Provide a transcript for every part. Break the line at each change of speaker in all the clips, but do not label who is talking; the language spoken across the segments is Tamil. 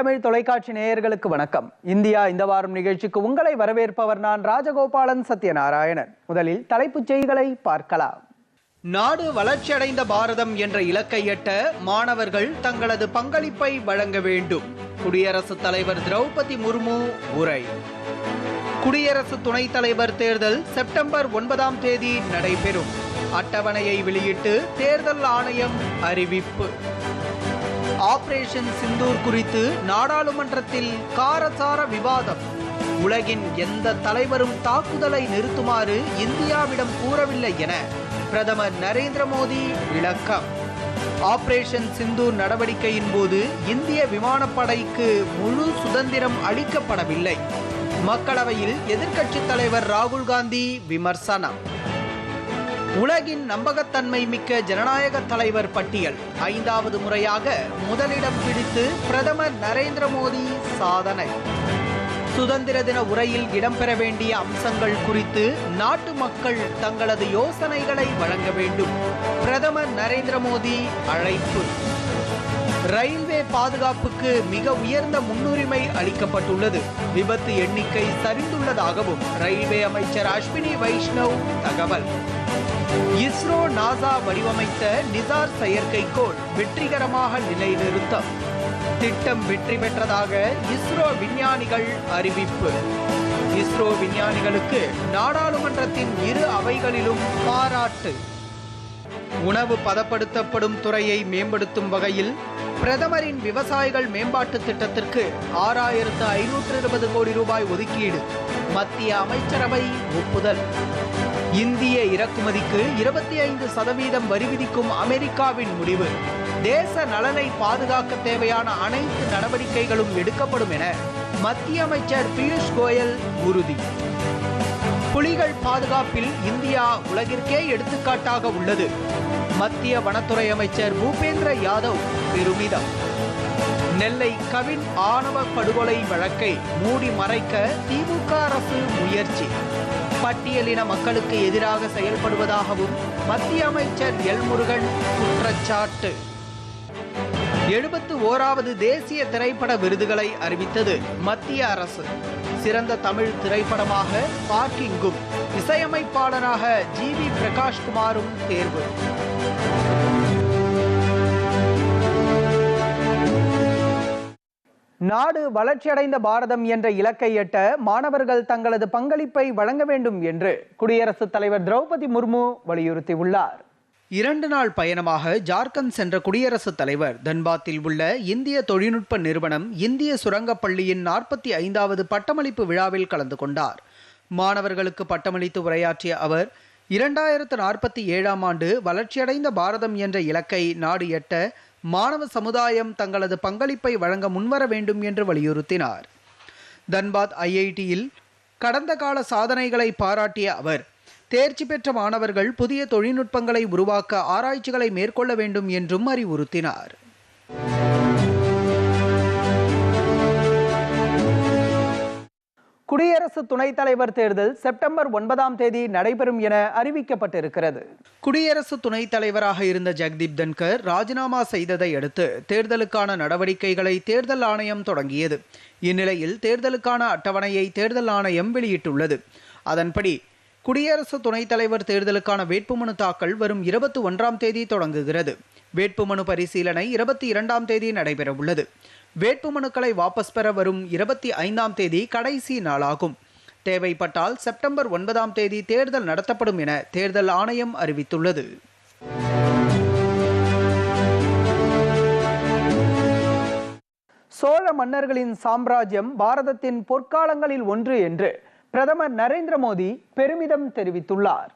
தமிழ் தொலைக்காட்சி நேயர்களுக்கு வணக்கம் இந்தியா இந்த வாரம் நிகழ்ச்சிக்கு உங்களை வரவேற்பவர் நான் ராஜகோபாலன் சத்யநாராயணன் முதலில் தலைப்புச் செய்திகளை பார்க்கலாம்
நாடு வளர்ச்சியடைந்த பாரதம் என்ற இலக்கை எட்ட மாணவர்கள் தங்களது பங்களிப்பை வழங்க வேண்டும் குடியரசுத் தலைவர் திரௌபதி முர்மு உரை குடியரசு துணைத் தலைவர் தேர்தல் செப்டம்பர் ஒன்பதாம் தேதி நடைபெறும் அட்டவணையை வெளியிட்டு தேர்தல் ஆணையம் அறிவிப்பு ஆபரேஷன் சிந்தூர் குறித்து நாடாளுமன்றத்தில் காரசார விவாதம் உலகின் எந்த தலைவரும் தாக்குதலை நிறுத்துமாறு இந்தியாவிடம் கூறவில்லை என பிரதமர் நரேந்திர மோடி விளக்கம் ஆபரேஷன் சிந்தூர் நடவடிக்கையின் போது இந்திய விமானப்படைக்கு முழு சுதந்திரம் அளிக்கப்படவில்லை மக்களவையில் எதிர்க்கட்சித் தலைவர் ராகுல் காந்தி விமர்சனம் உலகின் நம்பகத்தன்மை மிக்க ஜனநாயக தலைவர் பட்டியல் ஐந்தாவது முறையாக முதலிடம் பிடித்து பிரதமர் நரேந்திர மோடி சாதனை சுதந்திர தின உரையில் இடம்பெற வேண்டிய அம்சங்கள் குறித்து நாட்டு மக்கள் தங்களது யோசனைகளை வழங்க வேண்டும் பிரதமர் நரேந்திர மோடி அழைப்பு ரயில்வே பாதுகாப்புக்கு மிக உயர்ந்த முன்னுரிமை அளிக்கப்பட்டுள்ளது விபத்து எண்ணிக்கை சரிந்துள்ளதாகவும் ரயில்வே அமைச்சர் அஸ்வினி வைஷ்ணவ் தகவல் இஸ்ரோ நாசா வடிவமைத்த நிசார் செயற்கைக்கோள் வெற்றிகரமாக நிலைநிறுத்தம் திட்டம் வெற்றி பெற்றதாக இஸ்ரோ விஞ்ஞானிகள் அறிவிப்பு இஸ்ரோ விஞ்ஞானிகளுக்கு நாடாளுமன்றத்தின் இரு அவைகளிலும் பாராட்டு உணவு பதப்படுத்தப்படும் துறையை மேம்படுத்தும் வகையில் பிரதமரின் விவசாயிகள் மேம்பாட்டு திட்டத்திற்கு ஆறாயிரத்து ஐநூற்று இருபது கோடி ரூபாய் ஒதுக்கீடு மத்திய அமைச்சரவை ஒப்புதல் இந்திய இறக்குமதிக்கு இருபத்தி ஐந்து சதவீதம் வரி விதிக்கும் அமெரிக்காவின் முடிவு தேச நலனை பாதுகாக்க தேவையான அனைத்து நடவடிக்கைகளும் எடுக்கப்படும் என மத்திய அமைச்சர் பியூஷ் கோயல் உறுதி புலிகள் பாதுகாப்பில் இந்தியா உலகிற்கே எடுத்துக்காட்டாக உள்ளது மத்திய வனத்துறை அமைச்சர் பூபேந்திர யாதவ் பெருமிதம் நெல்லை கவின் ஆணவ படுகொலை வழக்கை மூடி மறைக்க திமுக அரசு முயற்சி பட்டியலின மக்களுக்கு எதிராக செயல்படுவதாகவும் மத்திய அமைச்சர் எல் முருகன் குற்றச்சாட்டு எழுபத்து ஓராவது தேசிய திரைப்பட விருதுகளை அறிவித்தது மத்திய அரசு சிறந்த தமிழ் திரைப்படமாக பார்க்கிங்கும் இசையமைப்பாளராக ஜி வி பிரகாஷ்குமாரும் தேர்வு
நாடு வளர்ச்சியடைந்த பாரதம் என்ற இலக்கை எட்ட மாணவர்கள் தங்களது பங்களிப்பை வழங்க வேண்டும் என்று குடியரசுத் தலைவர் திரௌபதி முர்மு வலியுறுத்தியுள்ளார் இரண்டு நாள் பயணமாக ஜார்க்கண்ட் சென்ற குடியரசுத் தலைவர் தன்பாத்தில் உள்ள இந்திய தொழில்நுட்ப நிறுவனம் இந்திய சுரங்கப்பள்ளியின் நாற்பத்தி ஐந்தாவது பட்டமளிப்பு விழாவில் கலந்து கொண்டார் மாணவர்களுக்கு பட்டமளித்து உரையாற்றிய அவர் இரண்டாயிரத்து நாற்பத்தி ஏழாம் ஆண்டு வளர்ச்சியடைந்த பாரதம் என்ற இலக்கை நாடு எட்ட மாணவ சமுதாயம் தங்களது பங்களிப்பை வழங்க முன்வர வேண்டும் என்று வலியுறுத்தினார் தன்பாத் ஐஐடியில் கடந்த கால சாதனைகளை பாராட்டிய அவர் தேர்ச்சி பெற்ற மாணவர்கள் புதிய தொழில்நுட்பங்களை உருவாக்க ஆராய்ச்சிகளை மேற்கொள்ள வேண்டும் என்றும் அறிவுறுத்தினார் குடியரசு துணைத் தலைவர் தேர்தல் செப்டம்பர் ஒன்பதாம் தேதி நடைபெறும் என அறிவிக்கப்பட்டிருக்கிறது குடியரசு துணைத் தலைவராக இருந்த ஜெக்தீப் தன்கர் ராஜினாமா செய்ததை அடுத்து தேர்தலுக்கான நடவடிக்கைகளை தேர்தல் ஆணையம் தொடங்கியது இந்நிலையில் தேர்தலுக்கான அட்டவணையை தேர்தல் ஆணையம் வெளியிட்டுள்ளது அதன்படி குடியரசு துணைத் தலைவர் தேர்தலுக்கான வேட்புமனு தாக்கல் வரும் இருபத்தி ஒன்றாம் தேதி தொடங்குகிறது வேட்புமனு பரிசீலனை இருபத்தி இரண்டாம் தேதி நடைபெறவுள்ளது வேட்புமனுக்களை வாபஸ் பெற வரும் இருபத்தி ஐந்தாம் தேதி கடைசி நாளாகும் தேவைப்பட்டால் செப்டம்பர் ஒன்பதாம் தேதி தேர்தல் நடத்தப்படும் என தேர்தல் ஆணையம் அறிவித்துள்ளது சோழ மன்னர்களின் சாம்ராஜ்யம் பாரதத்தின் பொற்காலங்களில் ஒன்று என்று பிரதமர் நரேந்திர மோடி பெருமிதம் தெரிவித்துள்ளார்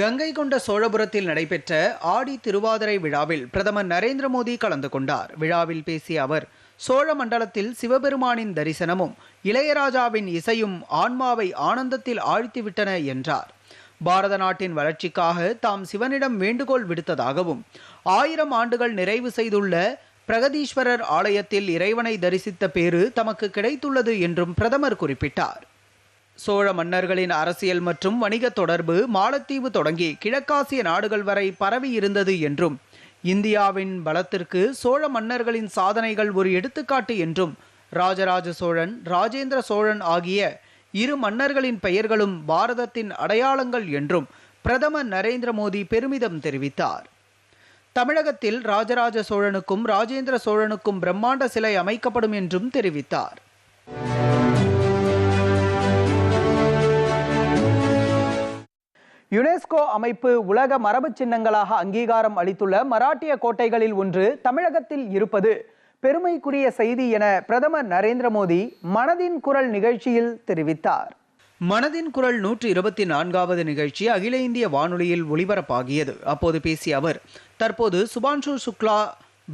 கங்கை கொண்ட சோழபுரத்தில் நடைபெற்ற ஆடி திருவாதிரை விழாவில் பிரதமர் நரேந்திர மோடி கலந்து கொண்டார் விழாவில் பேசிய அவர் சோழ மண்டலத்தில் சிவபெருமானின் தரிசனமும் இளையராஜாவின் இசையும் ஆன்மாவை ஆனந்தத்தில் ஆழ்த்திவிட்டன என்றார் பாரத நாட்டின் வளர்ச்சிக்காக தாம் சிவனிடம் வேண்டுகோள் விடுத்ததாகவும் ஆயிரம் ஆண்டுகள் நிறைவு செய்துள்ள பிரகதீஸ்வரர் ஆலயத்தில் இறைவனை தரிசித்த பேறு தமக்கு கிடைத்துள்ளது என்றும் பிரதமர் குறிப்பிட்டார் சோழ மன்னர்களின் அரசியல் மற்றும் வணிக தொடர்பு மாலத்தீவு தொடங்கி கிழக்காசிய நாடுகள் வரை பரவி இருந்தது என்றும் இந்தியாவின் பலத்திற்கு சோழ மன்னர்களின் சாதனைகள் ஒரு எடுத்துக்காட்டு என்றும் ராஜராஜ சோழன் ராஜேந்திர சோழன் ஆகிய இரு மன்னர்களின் பெயர்களும் பாரதத்தின் அடையாளங்கள் என்றும் பிரதமர் நரேந்திர மோடி பெருமிதம் தெரிவித்தார் தமிழகத்தில் ராஜராஜ சோழனுக்கும் ராஜேந்திர சோழனுக்கும் பிரம்மாண்ட சிலை அமைக்கப்படும் என்றும் தெரிவித்தார் யுனெஸ்கோ அமைப்பு உலக மரபு சின்னங்களாக அங்கீகாரம் அளித்துள்ள மராட்டிய கோட்டைகளில் ஒன்று தமிழகத்தில் இருப்பது பெருமைக்குரிய செய்தி என பிரதமர் நரேந்திர மோடி மனதின் குரல் நிகழ்ச்சியில் தெரிவித்தார் மனதின் குரல் நூற்றி இருபத்தி நான்காவது நிகழ்ச்சி அகில இந்திய வானொலியில் ஒலிபரப்பாகியது அப்போது பேசிய அவர் தற்போது சுபான்ஷு சுக்லா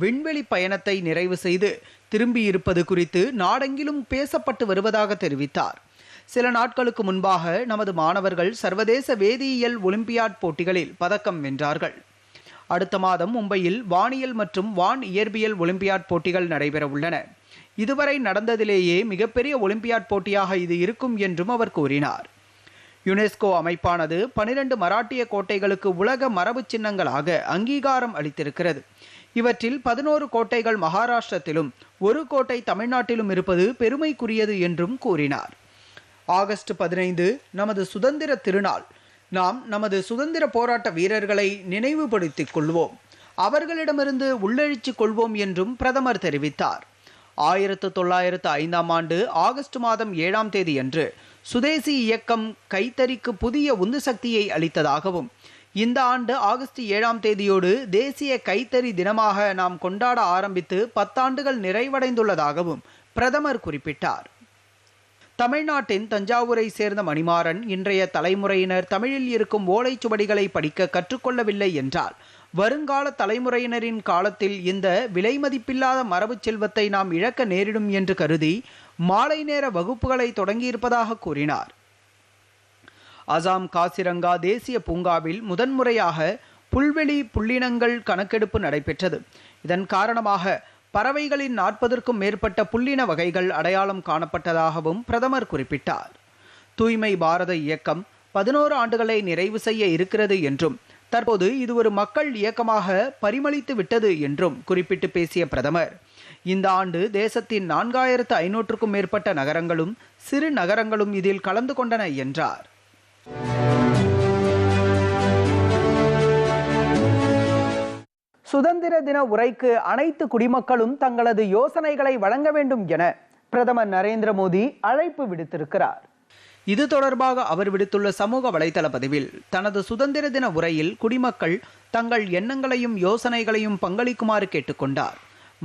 விண்வெளி பயணத்தை நிறைவு செய்து திரும்பியிருப்பது குறித்து நாடெங்கிலும் பேசப்பட்டு வருவதாக தெரிவித்தார் சில நாட்களுக்கு முன்பாக நமது மாணவர்கள் சர்வதேச வேதியியல் ஒலிம்பியாட் போட்டிகளில் பதக்கம் வென்றார்கள் அடுத்த மாதம் மும்பையில் வானியல் மற்றும் வான் இயற்பியல் ஒலிம்பியாட் போட்டிகள் நடைபெற உள்ளன இதுவரை நடந்ததிலேயே மிகப்பெரிய ஒலிம்பியாட் போட்டியாக இது இருக்கும் என்றும் அவர் கூறினார் யுனெஸ்கோ அமைப்பானது பனிரெண்டு மராட்டிய கோட்டைகளுக்கு உலக மரபு சின்னங்களாக அங்கீகாரம் அளித்திருக்கிறது இவற்றில் பதினோரு கோட்டைகள் மகாராஷ்டிரத்திலும் ஒரு கோட்டை தமிழ்நாட்டிலும் இருப்பது பெருமைக்குரியது என்றும் கூறினார் ஆகஸ்ட் பதினைந்து நமது சுதந்திர திருநாள் நாம் நமது சுதந்திர போராட்ட வீரர்களை நினைவுபடுத்திக் கொள்வோம் அவர்களிடமிருந்து உள்ளழிச்சு கொள்வோம் என்றும் பிரதமர் தெரிவித்தார் ஆயிரத்து தொள்ளாயிரத்து ஐந்தாம் ஆண்டு ஆகஸ்ட் மாதம் ஏழாம் தேதியன்று சுதேசி இயக்கம் கைத்தறிக்கு புதிய உந்து சக்தியை அளித்ததாகவும் இந்த ஆண்டு ஆகஸ்ட் ஏழாம் தேதியோடு தேசிய கைத்தறி தினமாக நாம் கொண்டாட ஆரம்பித்து பத்தாண்டுகள் நிறைவடைந்துள்ளதாகவும் பிரதமர் குறிப்பிட்டார் தமிழ்நாட்டின் தஞ்சாவூரை சேர்ந்த மணிமாறன் இன்றைய தலைமுறையினர் தமிழில் இருக்கும் ஓலைச்சுவடிகளை படிக்க கற்றுக்கொள்ளவில்லை என்றால் வருங்கால தலைமுறையினரின் காலத்தில் இந்த விலை மதிப்பில்லாத மரபு செல்வத்தை நாம் இழக்க நேரிடும் என்று கருதி மாலை நேர வகுப்புகளை தொடங்கியிருப்பதாக கூறினார் அசாம் காசிரங்கா தேசிய பூங்காவில் முதன்முறையாக புல்வெளி புள்ளினங்கள் கணக்கெடுப்பு நடைபெற்றது இதன் காரணமாக பறவைகளின் நாற்பதற்கும் மேற்பட்ட புல்லின வகைகள் அடையாளம் காணப்பட்டதாகவும் பிரதமர் குறிப்பிட்டார் தூய்மை பாரத இயக்கம் பதினோரு ஆண்டுகளை நிறைவு செய்ய இருக்கிறது என்றும் தற்போது இது ஒரு மக்கள் இயக்கமாக பரிமளித்து விட்டது என்றும் குறிப்பிட்டு பேசிய பிரதமர் இந்த ஆண்டு தேசத்தின் நான்காயிரத்து ஐநூற்றுக்கும் மேற்பட்ட நகரங்களும் சிறு நகரங்களும் இதில் கலந்து கொண்டன என்றார் சுதந்திர தின உரைக்கு அனைத்து குடிமக்களும் தங்களது யோசனைகளை வழங்க வேண்டும் என பிரதமர் நரேந்திர மோடி அழைப்பு விடுத்திருக்கிறார் இது தொடர்பாக அவர் விடுத்துள்ள சமூக வலைதள பதிவில் தனது சுதந்திர தின உரையில் குடிமக்கள் தங்கள் எண்ணங்களையும் யோசனைகளையும் பங்களிக்குமாறு கேட்டுக்கொண்டார்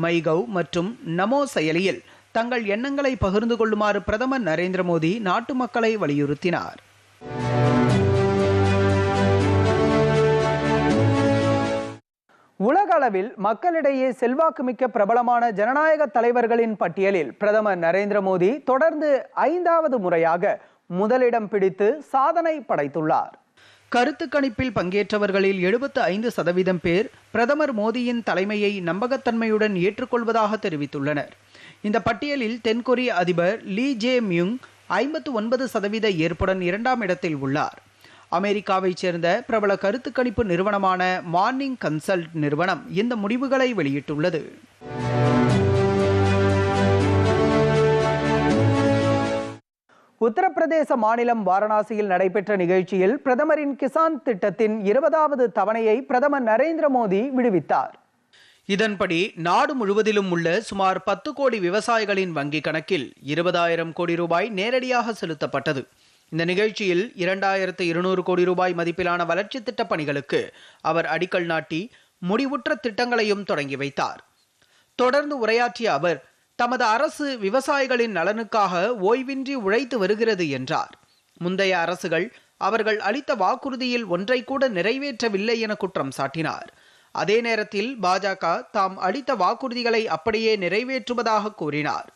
மைகவ் மற்றும் நமோ செயலியில் தங்கள் எண்ணங்களை பகிர்ந்து கொள்ளுமாறு பிரதமர் நரேந்திர மோடி நாட்டு மக்களை வலியுறுத்தினார் உலக அளவில் மக்களிடையே செல்வாக்குமிக்க பிரபலமான ஜனநாயக தலைவர்களின் பட்டியலில் பிரதமர் நரேந்திர மோடி தொடர்ந்து ஐந்தாவது முறையாக முதலிடம் பிடித்து சாதனை படைத்துள்ளார் கருத்து கணிப்பில் பங்கேற்றவர்களில் எழுபத்து ஐந்து சதவீதம் பேர் பிரதமர் மோடியின் தலைமையை நம்பகத்தன்மையுடன் ஏற்றுக்கொள்வதாக தெரிவித்துள்ளனர் இந்த பட்டியலில் தென்கொரிய அதிபர் லீ ஜே மியுங் ஐம்பத்து ஒன்பது சதவீத ஏற்புடன் இரண்டாம் இடத்தில் உள்ளார் அமெரிக்காவைச் சேர்ந்த பிரபல கருத்து கணிப்பு நிறுவனமான மார்னிங் கன்சல்ட் நிறுவனம் இந்த முடிவுகளை வெளியிட்டுள்ளது உத்தரப்பிரதேச மாநிலம் வாரணாசியில் நடைபெற்ற நிகழ்ச்சியில் பிரதமரின் கிசான் திட்டத்தின் இருபதாவது தவணையை பிரதமர் நரேந்திர மோடி விடுவித்தார் இதன்படி நாடு முழுவதிலும் உள்ள சுமார் பத்து கோடி விவசாயிகளின் வங்கி கணக்கில் இருபதாயிரம் கோடி ரூபாய் நேரடியாக செலுத்தப்பட்டது இந்த நிகழ்ச்சியில் இரண்டாயிரத்து இருநூறு கோடி ரூபாய் மதிப்பிலான வளர்ச்சி திட்டப் பணிகளுக்கு அவர் அடிக்கல் நாட்டி முடிவுற்ற திட்டங்களையும் தொடங்கி வைத்தார் தொடர்ந்து உரையாற்றிய அவர் தமது அரசு விவசாயிகளின் நலனுக்காக ஓய்வின்றி உழைத்து வருகிறது என்றார் முந்தைய அரசுகள் அவர்கள் அளித்த வாக்குறுதியில் ஒன்றை கூட நிறைவேற்றவில்லை என குற்றம் சாட்டினார் அதே நேரத்தில் பாஜக தாம் அளித்த வாக்குறுதிகளை அப்படியே நிறைவேற்றுவதாக கூறினார்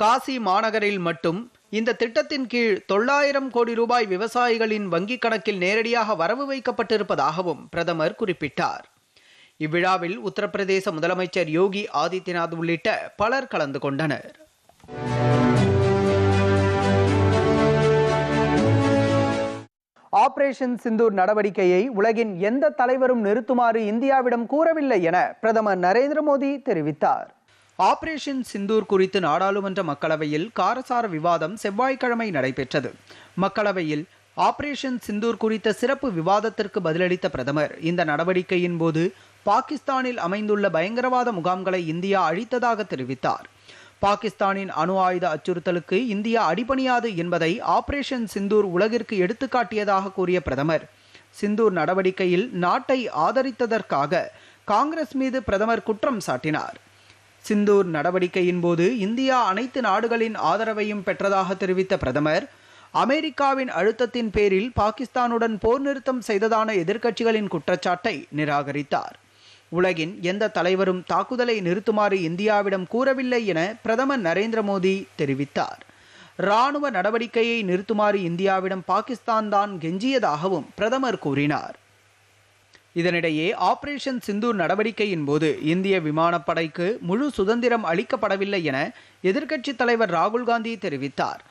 காசி மாநகரில் மட்டும் இந்த திட்டத்தின் கீழ் தொள்ளாயிரம் கோடி ரூபாய் விவசாயிகளின் வங்கிக் கணக்கில் நேரடியாக வரவு வைக்கப்பட்டிருப்பதாகவும் பிரதமர் குறிப்பிட்டார் இவ்விழாவில் உத்தரப்பிரதேச முதலமைச்சர் யோகி ஆதித்யநாத் உள்ளிட்ட பலர் கலந்து கொண்டனர் ஆபரேஷன் சிந்தூர் நடவடிக்கையை உலகின் எந்த தலைவரும் நிறுத்துமாறு இந்தியாவிடம் கூறவில்லை என பிரதமர் நரேந்திர மோடி தெரிவித்தார் ஆபரேஷன் சிந்தூர் குறித்து நாடாளுமன்ற மக்களவையில் காரசார விவாதம் செவ்வாய்க்கிழமை நடைபெற்றது மக்களவையில் ஆபரேஷன் சிந்தூர் குறித்த சிறப்பு விவாதத்திற்கு பதிலளித்த பிரதமர் இந்த நடவடிக்கையின் போது பாகிஸ்தானில் அமைந்துள்ள பயங்கரவாத முகாம்களை இந்தியா அழித்ததாக தெரிவித்தார் பாகிஸ்தானின் அணு ஆயுத அச்சுறுத்தலுக்கு இந்தியா அடிபணியாது என்பதை ஆபரேஷன் சிந்தூர் உலகிற்கு எடுத்துக்காட்டியதாக கூறிய பிரதமர் சிந்தூர் நடவடிக்கையில் நாட்டை ஆதரித்ததற்காக காங்கிரஸ் மீது பிரதமர் குற்றம் சாட்டினார் சிந்தூர் நடவடிக்கையின் போது இந்தியா அனைத்து நாடுகளின் ஆதரவையும் பெற்றதாக தெரிவித்த பிரதமர் அமெரிக்காவின் அழுத்தத்தின் பேரில் பாகிஸ்தானுடன் போர் நிறுத்தம் செய்ததான எதிர்க்கட்சிகளின் குற்றச்சாட்டை நிராகரித்தார் உலகின் எந்த தலைவரும் தாக்குதலை நிறுத்துமாறு இந்தியாவிடம் கூறவில்லை என பிரதமர் நரேந்திர மோடி தெரிவித்தார் இராணுவ நடவடிக்கையை நிறுத்துமாறு இந்தியாவிடம் பாகிஸ்தான் தான் கெஞ்சியதாகவும் பிரதமர் கூறினார் இதனிடையே ஆபரேஷன் சிந்தூர் நடவடிக்கையின் போது இந்திய விமானப்படைக்கு முழு சுதந்திரம் அளிக்கப்படவில்லை என எதிர்க்கட்சித் தலைவர் ராகுல் காந்தி தெரிவித்தார்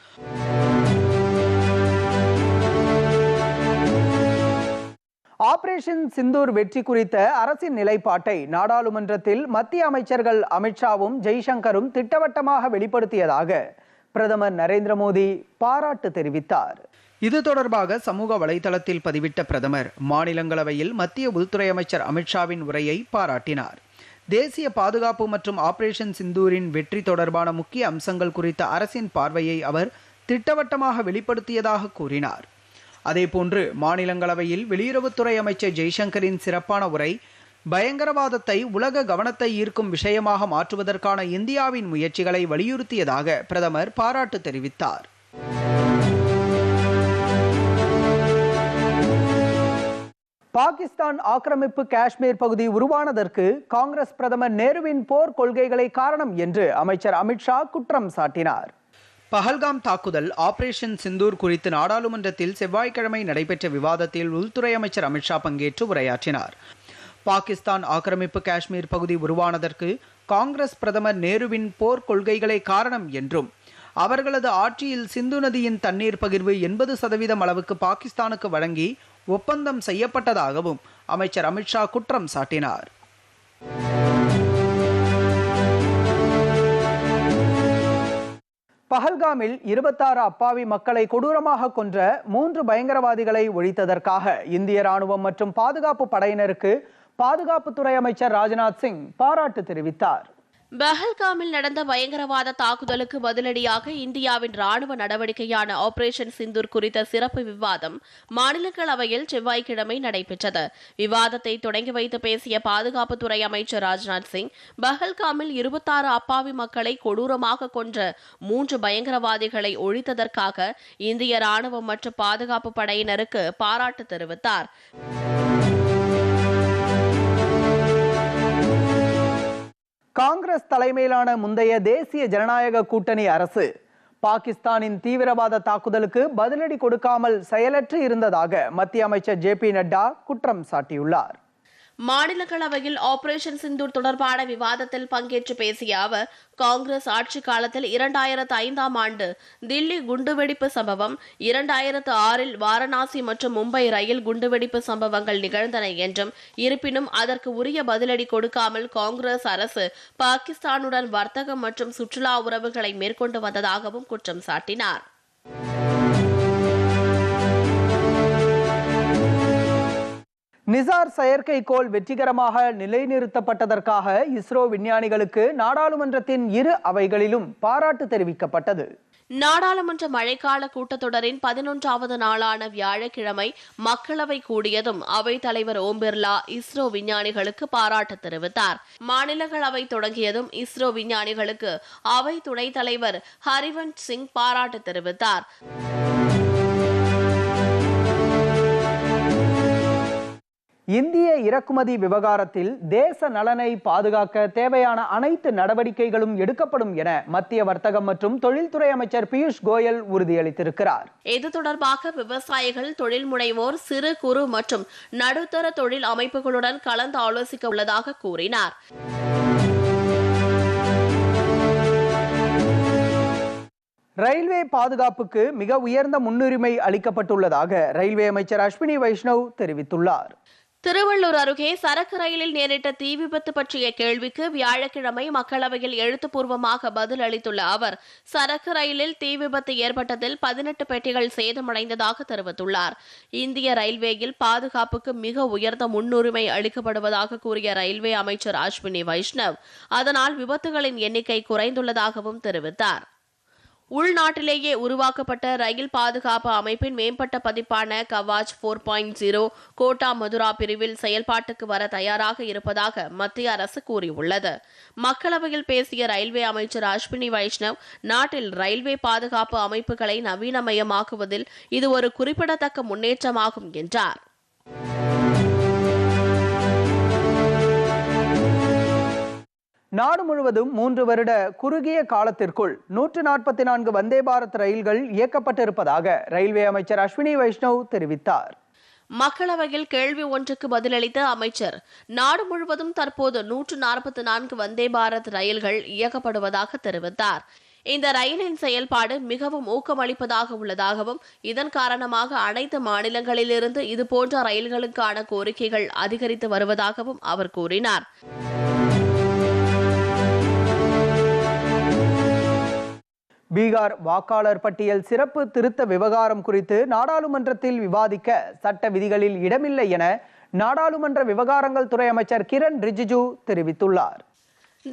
ஆபரேஷன் சிந்தூர் வெற்றி குறித்த அரசின் நிலைப்பாட்டை நாடாளுமன்றத்தில் மத்திய அமைச்சர்கள் அமித்ஷாவும் ஜெய்சங்கரும் திட்டவட்டமாக வெளிப்படுத்தியதாக பிரதமர் நரேந்திர மோடி பாராட்டு தெரிவித்தார் இது தொடர்பாக சமூக வலைதளத்தில் பதிவிட்ட பிரதமர் மாநிலங்களவையில் மத்திய உள்துறை அமைச்சர் அமித்ஷாவின் உரையை பாராட்டினார் தேசிய பாதுகாப்பு மற்றும் ஆபரேஷன் சிந்தூரின் வெற்றி தொடர்பான முக்கிய அம்சங்கள் குறித்த அரசின் பார்வையை அவர் திட்டவட்டமாக வெளிப்படுத்தியதாக கூறினார் அதேபோன்று மாநிலங்களவையில் வெளியுறவுத்துறை அமைச்சர் ஜெய்சங்கரின் சிறப்பான உரை பயங்கரவாதத்தை உலக கவனத்தை ஈர்க்கும் விஷயமாக மாற்றுவதற்கான இந்தியாவின் முயற்சிகளை வலியுறுத்தியதாக பிரதமர் பாராட்டு தெரிவித்தார் பாகிஸ்தான் ஆக்கிரமிப்பு காஷ்மீர் பகுதி உருவானதற்கு காங்கிரஸ் பிரதமர் நேருவின் போர் கொள்கைகளை காரணம் என்று அமைச்சர் அமித்ஷா குற்றம் சாட்டினார் பஹல்காம் தாக்குதல் ஆபரேஷன் சிந்தூர் குறித்து நாடாளுமன்றத்தில் செவ்வாய்க்கிழமை நடைபெற்ற விவாதத்தில் உள்துறை அமைச்சர் அமித்ஷா பங்கேற்று உரையாற்றினார் பாகிஸ்தான் ஆக்கிரமிப்பு காஷ்மீர் பகுதி உருவானதற்கு காங்கிரஸ் பிரதமர் நேருவின் போர் கொள்கைகளை காரணம் என்றும் அவர்களது ஆட்சியில் சிந்து நதியின் தண்ணீர் பகிர்வு எண்பது சதவீதம் அளவுக்கு பாகிஸ்தானுக்கு வழங்கி ஒப்பந்தம் செய்யப்பட்டதாகவும் அமைச்சர் அமித்ஷா குற்றம் சாட்டினார் பஹல்காமில் இருபத்தாறு அப்பாவி மக்களை கொடூரமாக கொன்ற மூன்று பயங்கரவாதிகளை ஒழித்ததற்காக இந்திய ராணுவம் மற்றும் பாதுகாப்பு படையினருக்கு பாதுகாப்புத்துறை அமைச்சர் ராஜ்நாத் சிங் பாராட்டு தெரிவித்தார் பஹல்காமில் நடந்த பயங்கரவாத தாக்குதலுக்கு பதிலடியாக இந்தியாவின் ராணுவ நடவடிக்கையான ஆபரேஷன் சிந்தூர் குறித்த சிறப்பு விவாதம் மாநிலங்களவையில் செவ்வாய்க்கிழமை நடைபெற்றது விவாதத்தை தொடங்கி வைத்து பேசிய பாதுகாப்புத்துறை அமைச்சர் ராஜ்நாத் சிங் பஹல்காமில் இருபத்தாறு அப்பாவி மக்களை கொடூரமாக கொன்ற மூன்று பயங்கரவாதிகளை ஒழித்ததற்காக இந்திய ராணுவம் மற்றும் பாதுகாப்பு படையினருக்கு பாராட்டு தெரிவித்தாா் காங்கிரஸ் தலைமையிலான முந்தைய தேசிய ஜனநாயக கூட்டணி அரசு பாகிஸ்தானின் தீவிரவாத தாக்குதலுக்கு பதிலடி கொடுக்காமல் செயலற்று இருந்ததாக மத்திய அமைச்சர் ஜே பி நட்டா குற்றம் சாட்டியுள்ளார் மாநிலங்களவையில் ஆபரேஷன் சிந்தூர் தொடர்பான விவாதத்தில் பங்கேற்று பேசிய அவர் காங்கிரஸ் ஆட்சி காலத்தில் இரண்டாயிரத்து ஐந்தாம் ஆண்டு தில்லி குண்டுவெடிப்பு சம்பவம் இரண்டாயிரத்து ஆறில் வாரணாசி மற்றும் மும்பை ரயில் குண்டுவெடிப்பு சம்பவங்கள் நிகழ்ந்தன என்றும் இருப்பினும் அதற்கு உரிய பதிலடி கொடுக்காமல் காங்கிரஸ் அரசு பாகிஸ்தானுடன் வர்த்தகம் மற்றும் சுற்றுலா உறவுகளை மேற்கொண்டு வந்ததாகவும் குற்றம் சாட்டினார் நிசார் செயற்கைக்கோள் வெற்றிகரமாக நிலைநிறுத்தப்பட்டதற்காக இஸ்ரோ விஞ்ஞானிகளுக்கு நாடாளுமன்றத்தின் இரு அவைகளிலும் பாராட்டு தெரிவிக்கப்பட்டது நாடாளுமன்ற மழைக்கால கூட்டத்தொடரின் பதினொன்றாவது நாளான வியாழக்கிழமை மக்களவை கூடியதும் அவைத் தலைவர் ஓம் பிர்லா இஸ்ரோ விஞ்ஞானிகளுக்கு பாராட்டு தெரிவித்தார் மாநிலங்களவை தொடங்கியதும் இஸ்ரோ விஞ்ஞானிகளுக்கு அவை துணைத் தலைவர் ஹரிவன்ஸ் சிங் பாராட்டு தெரிவித்தார் இந்திய இறக்குமதி விவகாரத்தில் தேச நலனை பாதுகாக்க தேவையான அனைத்து நடவடிக்கைகளும் எடுக்கப்படும் என மத்திய வர்த்தகம் மற்றும் தொழில்துறை அமைச்சர் பியூஷ் கோயல் உறுதியளித்திருக்கிறார் இது தொடர்பாக விவசாயிகள் தொழில் முனைவோர் சிறு குறு மற்றும் நடுத்தர தொழில் அமைப்புகளுடன் கலந்து ஆலோசிக்க உள்ளதாக கூறினார் ரயில்வே பாதுகாப்புக்கு மிக உயர்ந்த முன்னுரிமை அளிக்கப்பட்டுள்ளதாக ரயில்வே அமைச்சர் அஸ்வினி வைஷ்ணவ் தெரிவித்துள்ளார் திருவள்ளூர் அருகே சரக்கு ரயிலில் நேரிட்ட தீ விபத்து பற்றிய கேள்விக்கு வியாழக்கிழமை மக்களவையில் எழுத்துப்பூர்வமாக பதில் அளித்துள்ள அவர் சரக்கு ரயிலில் தீ விபத்து ஏற்பட்டதில் பதினெட்டு பெட்டிகள் சேதமடைந்ததாக தெரிவித்துள்ளார் இந்திய ரயில்வேயில் பாதுகாப்புக்கு மிக உயர்ந்த முன்னுரிமை அளிக்கப்படுவதாக கூறிய ரயில்வே அமைச்சர் அஸ்வினி வைஷ்ணவ் அதனால் விபத்துகளின் எண்ணிக்கை குறைந்துள்ளதாகவும் தெரிவித்தார் உள்நாட்டிலேயே உருவாக்கப்பட்ட ரயில் பாதுகாப்பு அமைப்பின் மேம்பட்ட பதிப்பான Kavach four point zero Kota Mathura பிரிவில் செயல்பாட்டுக்கு வர தயாராக இருப்பதாக மத்திய அரசு கூறியுள்ளது மக்களவையில் பேசிய ரயில்வே அமைச்சர் அஸ்வினி வைஷ்ணவ் நாட்டில் ரயில்வே பாதுகாப்பு அமைப்புகளை நவீனமயமாக்குவதில் இது ஒரு குறிப்பிடத்தக்க முன்னேற்றமாகும் என்றார் நாடு முழுவதும் மூன்று வருட குறுகிய காலத்திற்குள் நூற்று நாற்பத்தி நான்கு வந்தே பாரத் ரயில்கள் இயக்கப்பட்டிருப்பதாக ரயில்வே அமைச்சர் அஸ்வினி வைஷ்ணவ் தெரிவித்தார் மக்களவையில் கேள்வி ஒன்றுக்கு பதிலளித்த அமைச்சர் நாடு முழுவதும் தற்போது நூற்று நாற்பத்தி நான்கு வந்தே பாரத் ரயில்கள் இயக்கப்படுவதாக தெரிவித்தார் இந்த ரயிலின் செயல்பாடு மிகவும் ஊக்கமளிப்பதாக உள்ளதாகவும் இதன் காரணமாக அனைத்து மாநிலங்களிலிருந்து இதுபோன்ற ரயில்களுக்கான கோரிக்கைகள் அதிகரித்து வருவதாகவும் அவர் கூறினார் பீகார் வாக்காளர் பட்டியல் சிறப்பு திருத்த விவகாரம் குறித்து நாடாளுமன்றத்தில் விவாதிக்க சட்ட விதிகளில் இடமில்லை என நாடாளுமன்ற விவகாரங்கள் துறை அமைச்சர் கிரண் ரிஜிஜு தெரிவித்துள்ளார்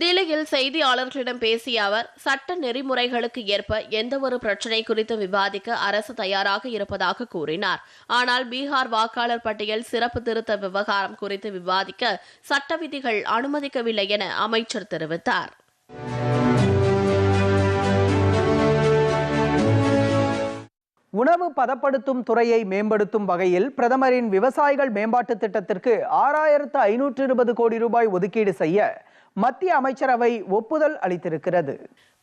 தில்லியில் செய்தியாளர்களிடம் பேசிய அவர் சட்ட நெறிமுறைகளுக்கு ஏற்ப எந்தவொரு பிரச்சினை குறித்து விவாதிக்க அரசு தயாராக இருப்பதாக கூறினார் ஆனால் பீகார் வாக்காளர் பட்டியல் சிறப்பு திருத்த விவகாரம் குறித்து விவாதிக்க சட்ட விதிகள் அனுமதிக்கவில்லை என அமைச்சர் தெரிவித்தார் உணவு பதப்படுத்தும் துறையை மேம்படுத்தும் வகையில் பிரதமரின் விவசாயிகள் மேம்பாட்டு திட்டத்திற்கு ஆறாயிரத்து ஐநூற்று இருபது கோடி ரூபாய் ஒதுக்கீடு செய்ய மத்திய அமைச்சரவை ஒப்புதல் அளித்திருக்கிறது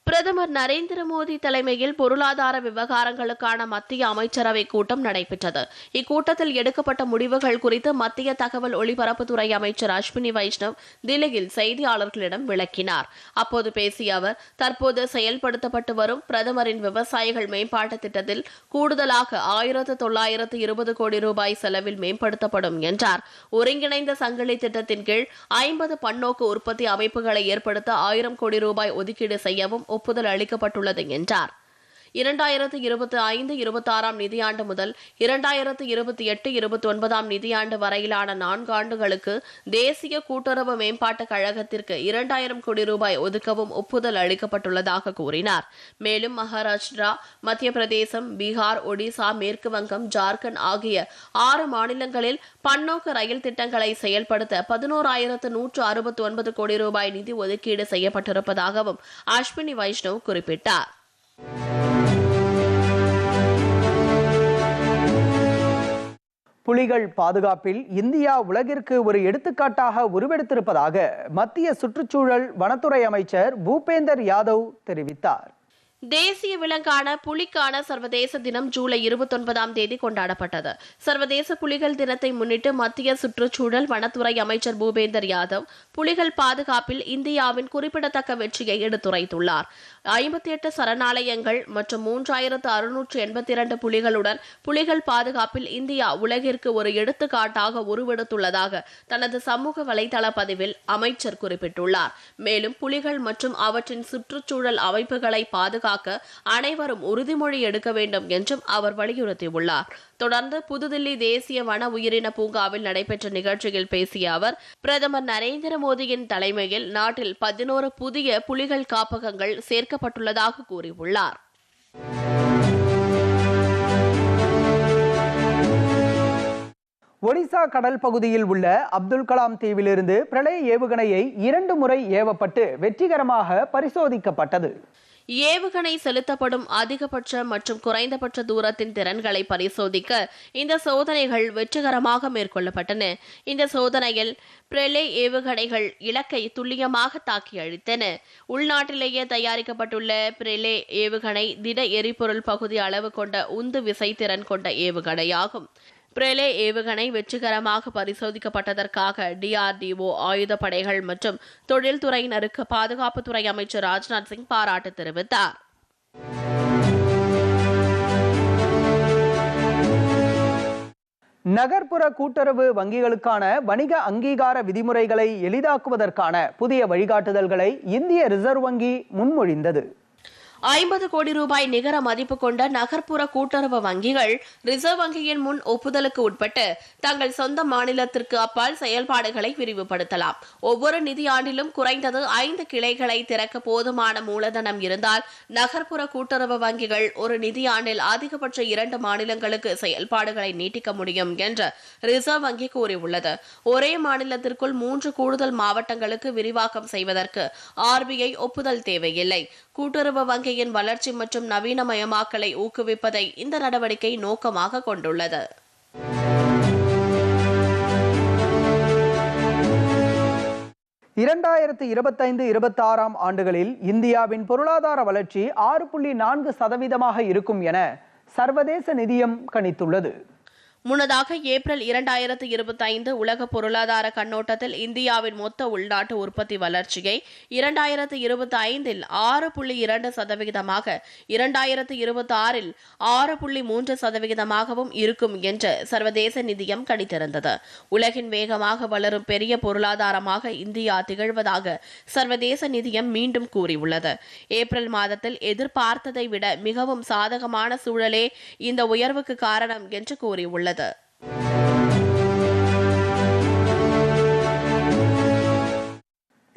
பிரதமர் நரேந்திர மோடி தலைமையில் பொருளாதார விவகாரங்களுக்கான மத்திய அமைச்சரவை கூட்டம் நடைபெற்றது இக்கூட்டத்தில் எடுக்கப்பட்ட முடிவுகள் குறித்து மத்திய தகவல் ஒலிபரப்புத்துறை அமைச்சர் அஸ்வினி வைஷ்ணவ் தில்லியில் செய்தியாளர்களிடம் விளக்கினார் அப்போது பேசிய அவர் தற்போது செயல்படுத்தப்பட்டு வரும் பிரதமரின் விவசாயிகள் மேம்பாட்டு திட்டத்தில் கூடுதலாக ஆயிரத்து தொள்ளாயிரத்து இருபது கோடி ரூபாய் செலவில் மேம்படுத்தப்படும் என்றார் ஒருங்கிணைந்த சங்கிலி திட்டத்தின் கீழ் ஐம்பது பன்னோக்கு உற்பத்தி அமைப்புகளை ஏற்படுத்த ஆயிரம் கோடி ரூபாய் ஒதுக்கீடு செய்யவும் ஒப்புதல் அளிக்கப்பட்டுள்ளது என்றார் இரண்டாயிரத்து இருபத்தி ஐந்து இருபத்தாறாம் நிதியாண்டு முதல் இரண்டாயிரத்து இருபத்தி எட்டு இருபத்தி ஒன்பதாம் நிதியாண்டு வரையிலான நான்கு ஆண்டுகளுக்கு தேசிய கூட்டுறவு மேம்பாட்டுக் கழகத்திற்கு இரண்டாயிரம் கோடி ரூபாய் ஒதுக்கவும் ஒப்புதல் அளிக்கப்பட்டுள்ளதாக கூறினார் மேலும் மகாராஷ்டிரா மத்திய பிரதேசம் பீகார் ஒடிசா மேற்கு வங்கம் ஜார்க்கண்ட் ஆகிய ஆறு மாநிலங்களில் பன்னோக்கு ரயில் திட்டங்களை செயல்படுத்த பதினோராயிரத்து நூற்று அறுபத்தி ஒன்பது கோடி ரூபாய் நிதி ஒதுக்கீடு செய்யப்பட்டிருப்பதாகவும் அஸ்வினி வைஷ்ணவ் குறிப்பிட்டார் புலிகள் பாதுகாப்பில் இந்தியா உலகிற்கு ஒரு எடுத்துக்காட்டாக உருவெடுத்திருப்பதாக மத்திய சுற்றுச்சூழல் வனத்துறை அமைச்சர் பூபேந்தர் யாதவ் தெரிவித்தார் தேசிய விலங்கான புலிக்கான சர்வதேச தினம் ஜூலை இருபத்தொன்பதாம் தேதி கொண்டாடப்பட்டது சர்வதேச புலிகள் தினத்தை முன்னிட்டு மத்திய சுற்றுச்சூழல் வனத்துறை அமைச்சர் பூபேந்தர் யாதவ் புலிகள் பாதுகாப்பில் இந்தியாவின் குறிப்பிடத்தக்க வெற்றியை எடுத்துரைத்துள்ளார் ஐம்பத்தி எட்டு சரணாலயங்கள் மற்றும் மூன்றாயிரத்து அறுநூற்று எண்பத்தி இரண்டு புலிகளுடன் புலிகள் பாதுகாப்பில் இந்தியா உலகிற்கு ஒரு எடுத்துக்காட்டாக உருவெடுத்துள்ளதாக தனது சமூக வலைதள பதிவில் அமைச்சர் குறிப்பிட்டுள்ளார் மேலும் புலிகள் மற்றும் அவற்றின் சுற்றுச்சூழல் அமைப்புகளை பாதுகாப்பு காக்க அனைவரும் உறுதிமொழி எடுக்க வேண்டும் என்றும் அவர் வலியுறுத்தியுள்ளார் தொடர்ந்து புதுதில்லி தேசிய வன உயிரின பூங்காவில் நடைபெற்ற நிகழ்ச்சியில் பேசிய அவர் பிரதமர் நரேந்திர மோடியின் தலைமையில் நாட்டில் பதினோரு புதிய புலிகள் காப்பகங்கள் சேர்க்கப்பட்டுள்ளதாக கூறியுள்ளார் ஒடிசா கடல் பகுதியில் உள்ள அப்துல் கலாம் தீவிலிருந்து பிரளய ஏவுகணையை இரண்டு முறை ஏவப்பட்டு வெற்றிகரமாக பரிசோதிக்கப்பட்டது ஏவுகணை செலுத்தப்படும் அதிகபட்ச மற்றும் குறைந்தபட்ச தூரத்தின் திறன்களை பரிசோதிக்க இந்த சோதனைகள் வெற்றிகரமாக மேற்கொள்ளப்பட்டன இந்த சோதனையில் பிரலே ஏவுகணைகள் இலக்கை துல்லியமாக தாக்கி அழித்தன உள்நாட்டிலேயே தயாரிக்கப்பட்டுள்ள பிரலே ஏவுகணை திட எரிபொருள் பகுதி அளவு கொண்ட உந்து விசைத்திறன் கொண்ட ஏவுகணையாகும் பிரேலே ஏவுகணை வெற்றிகரமாக பரிசோதிக்கப்பட்டதற்காக டிஆர்டிஓ ஆயுதப்படைகள் படைகள் மற்றும் தொழில்துறையினருக்கு பாதுகாப்புத்துறை அமைச்சர் ராஜ்நாத் சிங் பாராட்டு தெரிவித்தார் நகர்ப்புற கூட்டுறவு வங்கிகளுக்கான வணிக அங்கீகார விதிமுறைகளை எளிதாக்குவதற்கான புதிய வழிகாட்டுதல்களை இந்திய ரிசர்வ் வங்கி முன்மொழிந்தது ஐம்பது கோடி ரூபாய் நிகர மதிப்பு கொண்ட நகர்ப்புற கூட்டுறவு வங்கிகள் ரிசர்வ் வங்கியின் முன் ஒப்புதலுக்கு உட்பட்டு தங்கள் சொந்த மாநிலத்திற்கு அப்பால் செயல்பாடுகளை விரிவுபடுத்தலாம் ஒவ்வொரு நிதியாண்டிலும் குறைந்தது ஐந்து கிளைகளை திறக்க போதுமான மூலதனம் இருந்தால் நகர்ப்புற கூட்டுறவு வங்கிகள் ஒரு நிதியாண்டில் அதிகபட்ச இரண்டு மாநிலங்களுக்கு செயல்பாடுகளை நீட்டிக்க முடியும் என்று ரிசர்வ் வங்கி கூறியுள்ளது ஒரே மாநிலத்திற்குள் மூன்று கூடுதல் மாவட்டங்களுக்கு விரிவாக்கம் செய்வதற்கு ஆர்பிஐ ஒப்புதல் தேவையில்லை கூட்டுறவு வங்கி வாழ்க்கையின் வளர்ச்சி மற்றும் நவீனமயமாக்கலை ஊக்குவிப்பதை இந்த நடவடிக்கை நோக்கமாக கொண்டுள்ளது இரண்டாயிரத்தி இருபத்தைந்து ஆறாம் ஆண்டுகளில் இந்தியாவின் பொருளாதார வளர்ச்சி ஆறு புள்ளி நான்கு சதவீதமாக இருக்கும் என சர்வதேச நிதியம் கணித்துள்ளது முன்னதாக ஏப்ரல் இரண்டாயிரத்து இருபத்தி ஐந்து உலக பொருளாதார கண்ணோட்டத்தில் இந்தியாவின் மொத்த உள்நாட்டு உற்பத்தி வளர்ச்சியை இரண்டாயிரத்து இருபத்தி ஐந்தில் ஆறு புள்ளி இரண்டு சதவிகிதமாக இரண்டாயிரத்து இருபத்தி ஆறில் ஆறு புள்ளி மூன்று சதவிகிதமாகவும் இருக்கும் என்று சர்வதேச நிதியம் கணித்திருந்தது உலகின் வேகமாக வளரும் பெரிய பொருளாதாரமாக இந்தியா திகழ்வதாக சர்வதேச நிதியம் மீண்டும் கூறியுள்ளது ஏப்ரல் மாதத்தில் எதிர்பார்த்ததை விட மிகவும் சாதகமான சூழலே இந்த உயர்வுக்கு காரணம் என்று கூறியுள்ளது உள்ளது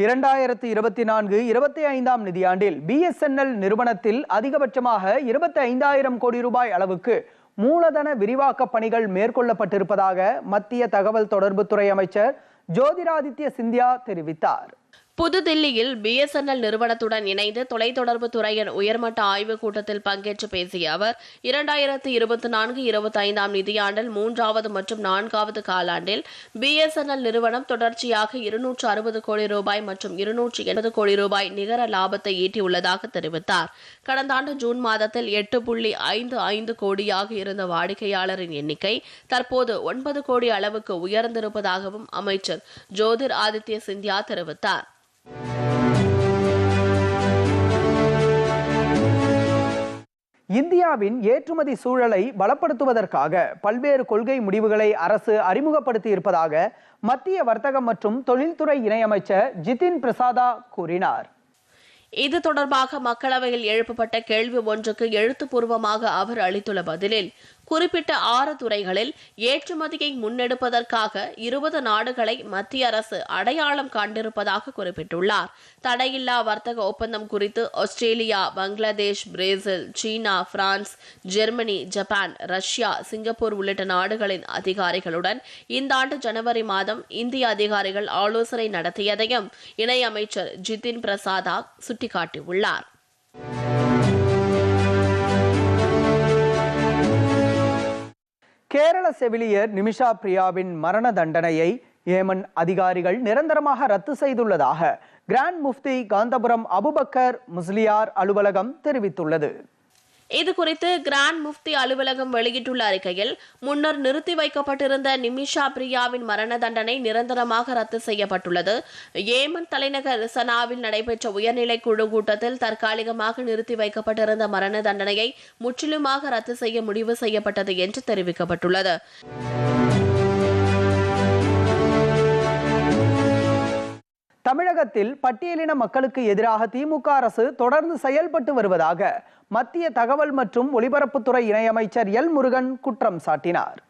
இரண்டாயிரத்தி இருபத்தி நான்கு இருபத்தி ஐந்தாம் நிதியாண்டில் பிஎஸ்என்எல் நிறுவனத்தில் அதிகபட்சமாக இருபத்தி ஐந்தாயிரம் கோடி ரூபாய் அளவுக்கு மூலதன விரிவாக்க பணிகள் மேற்கொள்ளப்பட்டிருப்பதாக மத்திய தகவல் தொடர்புத்துறை அமைச்சர் ஜோதிராதித்ய சிந்தியா தெரிவித்தார் புதுதில்லியில் பிஎஸ்என்எல் நிறுவனத்துடன் இணைந்து தொலைத்தொடர்பு துறையின் உயர்மட்ட ஆய்வுக் கூட்டத்தில் பங்கேற்று பேசிய அவர் இரண்டாயிரத்து இருபத்தி நான்கு இருபத்தி ஐந்தாம் நிதியாண்டில் மூன்றாவது மற்றும் நான்காவது காலாண்டில் பிஎஸ்என்எல் நிறுவனம் தொடர்ச்சியாக இருநூற்று அறுபது கோடி ரூபாய் மற்றும் இருநூற்று எண்பது கோடி ரூபாய் நிகர லாபத்தை ஈட்டியுள்ளதாக தெரிவித்தார் கடந்த ஆண்டு ஜூன் மாதத்தில் எட்டு புள்ளி ஐந்து ஐந்து கோடியாக இருந்த வாடிக்கையாளரின் எண்ணிக்கை தற்போது ஒன்பது கோடி அளவுக்கு உயர்ந்திருப்பதாகவும் அமைச்சர் ஜோதிர் ஆதித்ய சிந்தியா தெரிவித்தார் இந்தியாவின் ஏற்றுமதி சூழலை பலப்படுத்துவதற்காக பல்வேறு கொள்கை முடிவுகளை அரசு அறிமுகப்படுத்தி இருப்பதாக மத்திய வர்த்தகம் மற்றும் தொழில்துறை இணையமைச்சர் ஜிதின் பிரசாதா கூறினார் இது தொடர்பாக மக்களவையில் எழுப்பப்பட்ட கேள்வி ஒன்றுக்கு எழுத்துப்பூர்வமாக அவர் அளித்துள்ள பதிலில் குறிப்பிட்ட ஆறு துறைகளில் ஏற்றுமதியை முன்னெடுப்பதற்காக இருபது நாடுகளை மத்திய அரசு அடையாளம் காண்டிருப்பதாக குறிப்பிட்டுள்ளார் தடையில்லா வர்த்தக ஒப்பந்தம் குறித்து Australia Bangladesh Brazil China France Germany Japan Russia Singapore உள்ளிட்ட நாடுகளின் அதிகாரிகளுடன் இந்த ஆண்டு ஜனவரி மாதம் இந்திய அதிகாரிகள் ஆலோசனை நடத்தியதையும் இணையமைச்சர் ஜிதின் பிரசாதா சுட்டிக்காட்டியுள்ளார் கேரள செவிலியர் நிமிஷா பிரியாவின் மரண தண்டனையை ஏமன் அதிகாரிகள் நிரந்தரமாக ரத்து செய்துள்ளதாக கிராண்ட் முஃப்தி காந்தபுரம் அபுபக்கர் முஸ்லியார் அலுவலகம் தெரிவித்துள்ளது இதுகுறித்து கிராண்ட் முஃப்தி அலுவலகம் வெளியிட்டுள்ள அறிக்கையில் முன்னர் நிறுத்தி வைக்கப்பட்டிருந்த நிமிஷா பிரியாவின் மரண தண்டனை நிரந்தரமாக ரத்து செய்யப்பட்டுள்ளது ஏமன் தலைநகர் சனாவில் நடைபெற்ற உயர்நிலை குழு கூட்டத்தில் தற்காலிகமாக நிறுத்தி வைக்கப்பட்டிருந்த மரண தண்டனையை முற்றிலுமாக ரத்து செய்ய முடிவு செய்யப்பட்டது என்று தெரிவிக்கப்பட்டுள்ளது தமிழகத்தில் பட்டியலின மக்களுக்கு எதிராக திமுக அரசு தொடர்ந்து செயல்பட்டு வருவதாக மத்திய தகவல் மற்றும் ஒலிபரப்புத்துறை இணையமைச்சர் எல் முருகன் குற்றம் சாட்டினார்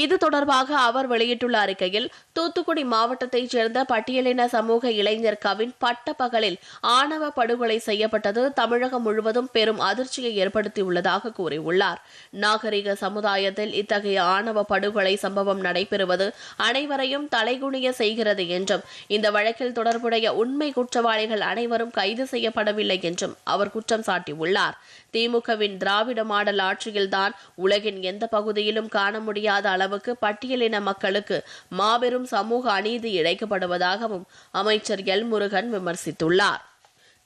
இது தொடர்பாக அவர் வெளியிட்டுள்ள அறிக்கையில் தூத்துக்குடி மாவட்டத்தைச் சேர்ந்த பட்டியலின சமூக இளைஞர் கவின் பட்ட பகலில் ஆணவ படுகொலை செய்யப்பட்டது தமிழகம் முழுவதும் பெரும் அதிர்ச்சியை ஏற்படுத்தியுள்ளதாக கூறியுள்ளார் நாகரிக சமுதாயத்தில் இத்தகைய ஆணவ படுகொலை சம்பவம் நடைபெறுவது அனைவரையும் தலைகுனிய செய்கிறது என்றும் இந்த வழக்கில் தொடர்புடைய உண்மை குற்றவாளிகள் அனைவரும் கைது செய்யப்படவில்லை என்றும் அவர் குற்றம் சாட்டியுள்ளார் திமுகவின் திராவிட மாடல் ஆட்சியில்தான் உலகின் எந்த பகுதியிலும் காண முடியாத அளவுக்கு பட்டியலின மக்களுக்கு மாபெரும் சமூக அநீதி இழைக்கப்படுவதாகவும் அமைச்சர் எல் முருகன் விமர்சித்துள்ளார்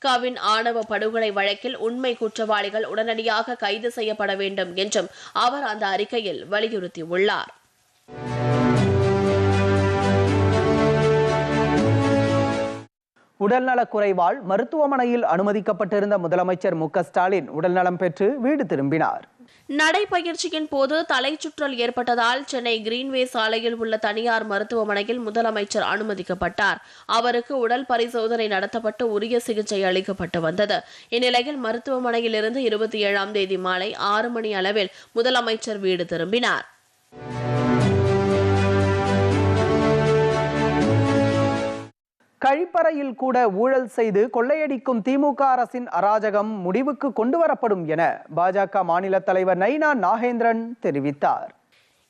கவின் ஆணவ படுகொலை வழக்கில் உண்மை குற்றவாளிகள் உடனடியாக கைது செய்யப்பட வேண்டும் என்றும் அவர் அந்த அறிக்கையில் வலியுறுத்தியுள்ளார் உடல்நலக்குறைவால் மருத்துவமனையில் அனுமதிக்கப்பட்டிருந்த முதலமைச்சர் மு ஸ்டாலின் உடல்நலம் பெற்று வீடு திரும்பினார் நடைப்பயிற்சியின் போது தலைச்சுற்றல் ஏற்பட்டதால் சென்னை கிரீன்வே சாலையில் உள்ள தனியார் மருத்துவமனையில் முதலமைச்சர் அனுமதிக்கப்பட்டார் அவருக்கு உடல் பரிசோதனை நடத்தப்பட்டு உரிய சிகிச்சை அளிக்கப்பட்டு வந்தது இந்நிலையில் மருத்துவமனையிலிருந்து இருபத்தி ஏழாம் தேதி மாலை ஆறு மணி அளவில் முதலமைச்சர் வீடு திரும்பினார் கழிப்பறையில் கூட ஊழல் செய்து கொள்ளையடிக்கும் திமுக அரசின் அராஜகம் முடிவுக்கு கொண்டுவரப்படும் என பாஜக மாநில தலைவர் நைனா நாகேந்திரன் தெரிவித்தார்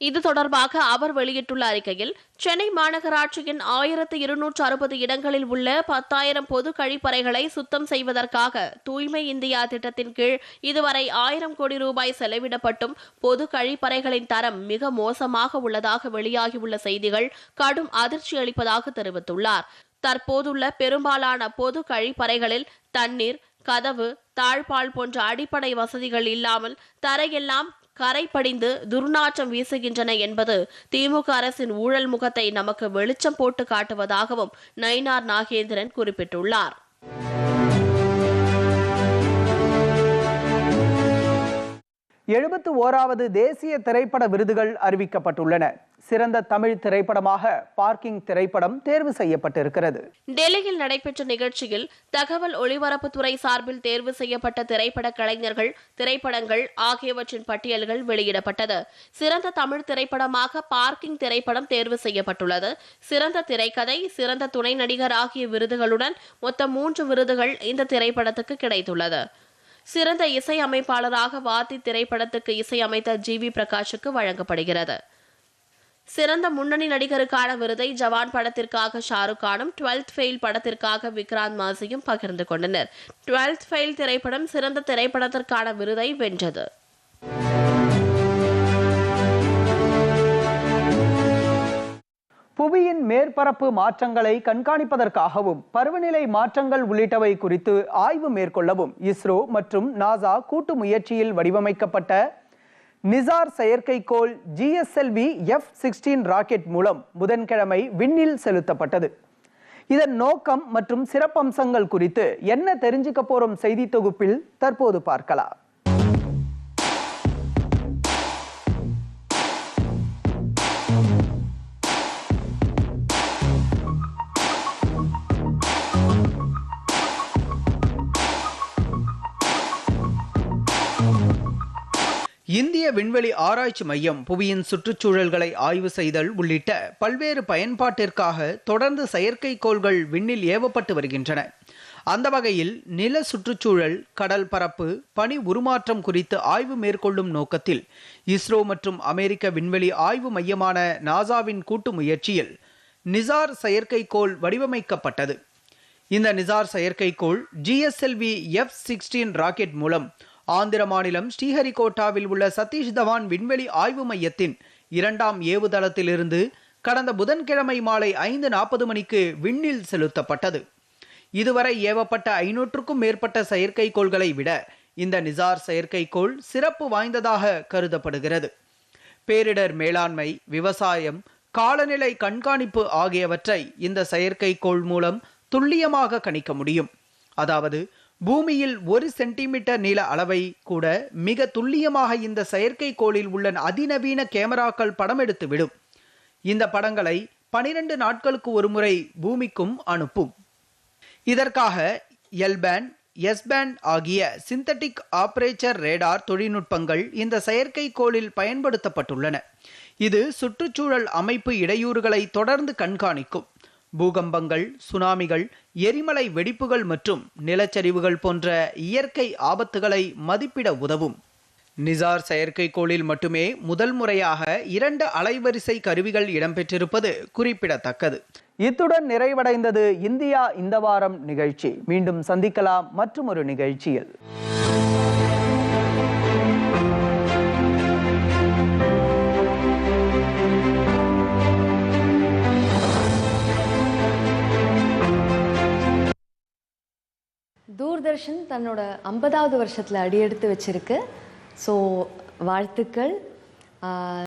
இது தொடர்பாக அவர் வெளியிட்டுள்ள அறிக்கையில் சென்னை மாநகராட்சியின் ஆயிரத்து இருநூற்று அறுபது இடங்களில் உள்ள பத்தாயிரம் பொது கழிப்பறைகளை சுத்தம் செய்வதற்காக தூய்மை இந்தியா திட்டத்தின் கீழ் இதுவரை ஆயிரம் கோடி ரூபாய் செலவிடப்பட்டும் பொது கழிப்பறைகளின் தரம் மிக மோசமாக உள்ளதாக வெளியாகியுள்ள செய்திகள் கடும் அதிர்ச்சி அளிப்பதாக தெரிவித்துள்ளார் தற்போதுள்ள பெரும்பாலான பொது கழிப்பறைகளில் தண்ணீர் கதவு தாழ்பால் போன்ற அடிப்படை வசதிகள் இல்லாமல் தரையெல்லாம் கரை படிந்து துர்நாற்றம் வீசுகின்றன என்பது திமுக அரசின் ஊழல் முகத்தை நமக்கு வெளிச்சம் போட்டு காட்டுவதாகவும் நயினார் நாகேந்திரன் குறிப்பிட்டுள்ளார் எழுபத்து ஓராவது தேசிய திரைப்பட விருதுகள் அறிவிக்கப்பட்டுள்ளன சிறந்த தமிழ் திரைப்படமாக பார்க்கிங் திரைப்படம் தேர்வு செய்யப்பட்டிருக்கிறது டெல்லியில் நடைபெற்ற நிகழ்ச்சியில் தகவல் ஒலிபரப்புத்துறை சார்பில் தேர்வு செய்யப்பட்ட திரைப்பட கலைஞர்கள் திரைப்படங்கள் ஆகியவற்றின் பட்டியல்கள் வெளியிடப்பட்டது சிறந்த தமிழ் திரைப்படமாக பார்க்கிங் திரைப்படம் தேர்வு செய்யப்பட்டுள்ளது சிறந்த திரைக்கதை சிறந்த துணை நடிகர் ஆகிய விருதுகளுடன் மொத்தம் மூன்று விருதுகள் இந்த திரைப்படத்துக்கு கிடைத்துள்ளது சிறந்த இசையமைப்பாளராக வாத்தி திரைப்படத்துக்கு இசையமைத்த ஜி வி பிரகாஷுக்கு வழங்கப்படுகிறது சிறந்த முன்னணி நடிகருக்கான விருதை ஜவான் படத்திற்காக ஷாருக் கானும் டுவெல்த் ஃபெயில் படத்திற்காக விக்ராந்த் மாசியும் பகிர்ந்து கொண்டனர் டுவெல்த் ஃபெயில் திரைப்படம் சிறந்த திரைப்படத்திற்கான விருதை வென்றது புவியின் மேற்பரப்பு மாற்றங்களை கண்காணிப்பதற்காகவும் பருவநிலை மாற்றங்கள் உள்ளிட்டவை குறித்து ஆய்வு மேற்கொள்ளவும் இஸ்ரோ மற்றும் நாசா கூட்டு முயற்சியில் வடிவமைக்கப்பட்ட நிசார் செயற்கைக்கோள் ஜிஎஸ்எல்வி எஃப் சிக்ஸ்டீன் ராக்கெட் மூலம் புதன்கிழமை விண்ணில் செலுத்தப்பட்டது இதன் நோக்கம் மற்றும் சிறப்பம்சங்கள் குறித்து என்ன தெரிஞ்சுக்க போறோம் செய்தி தொகுப்பில் தற்போது பார்க்கலாம் இந்திய விண்வெளி ஆராய்ச்சி மையம் புவியின் சுற்றுச்சூழல்களை ஆய்வு செய்தல் உள்ளிட்ட பல்வேறு பயன்பாட்டிற்காக தொடர்ந்து செயற்கைக்கோள்கள் விண்ணில் ஏவப்பட்டு வருகின்றன அந்த வகையில் நில சுற்றுச்சூழல் கடல் பரப்பு பனி உருமாற்றம் குறித்து ஆய்வு மேற்கொள்ளும் நோக்கத்தில் இஸ்ரோ மற்றும் அமெரிக்க விண்வெளி ஆய்வு மையமான நாசாவின் கூட்டு முயற்சியில் நிசார் செயற்கைக்கோள் வடிவமைக்கப்பட்டது இந்த நிசார் செயற்கைக்கோள் ஜிஎஸ்எல்வி எஃப் சிக்ஸ்டீன் ராக்கெட் மூலம் ஆந்திர மாநிலம் ஸ்ரீஹரிகோட்டாவில் உள்ள சதீஷ் தவான் விண்வெளி ஆய்வு மையத்தின் இரண்டாம் ஏவுதளத்திலிருந்து கடந்த புதன்கிழமை மாலை ஐந்து நாற்பது மணிக்கு விண்ணில் செலுத்தப்பட்டது இதுவரை ஏவப்பட்ட ஐநூற்றுக்கும் மேற்பட்ட செயற்கைக்கோள்களை விட இந்த நிசார் செயற்கைக்கோள் சிறப்பு வாய்ந்ததாக கருதப்படுகிறது பேரிடர் மேலாண்மை விவசாயம் காலநிலை கண்காணிப்பு ஆகியவற்றை இந்த செயற்கைக்கோள் மூலம் துல்லியமாக கணிக்க முடியும் அதாவது பூமியில் ஒரு சென்டிமீட்டர் நீள அளவை கூட மிக துல்லியமாக இந்த செயற்கைக்கோளில் உள்ள அதிநவீன கேமராக்கள் படம் எடுத்துவிடும் இந்த படங்களை பனிரெண்டு நாட்களுக்கு ஒரு முறை பூமிக்கும் அனுப்பும் இதற்காக எல்பேன் எஸ்பேண்ட் ஆகிய சிந்தட்டிக் ஆப்ரேச்சர் ரேடார் தொழில்நுட்பங்கள் இந்த செயற்கைக்கோளில் பயன்படுத்தப்பட்டுள்ளன இது சுற்றுச்சூழல் அமைப்பு இடையூறுகளை தொடர்ந்து கண்காணிக்கும் பூகம்பங்கள் சுனாமிகள் எரிமலை வெடிப்புகள் மற்றும் நிலச்சரிவுகள் போன்ற இயற்கை ஆபத்துகளை மதிப்பிட உதவும் நிசார் செயற்கைக்கோளில் மட்டுமே முதல் முறையாக இரண்டு அலைவரிசை கருவிகள் இடம்பெற்றிருப்பது குறிப்பிடத்தக்கது இத்துடன் நிறைவடைந்தது இந்தியா இந்த வாரம் நிகழ்ச்சி மீண்டும் சந்திக்கலாம் மற்றும் ஒரு நிகழ்ச்சியில்
தூர்தர்ஷன் தன்னோட ஐம்பதாவது வருஷத்தில் அடியெடுத்து வச்சுருக்கு ஸோ வாழ்த்துக்கள்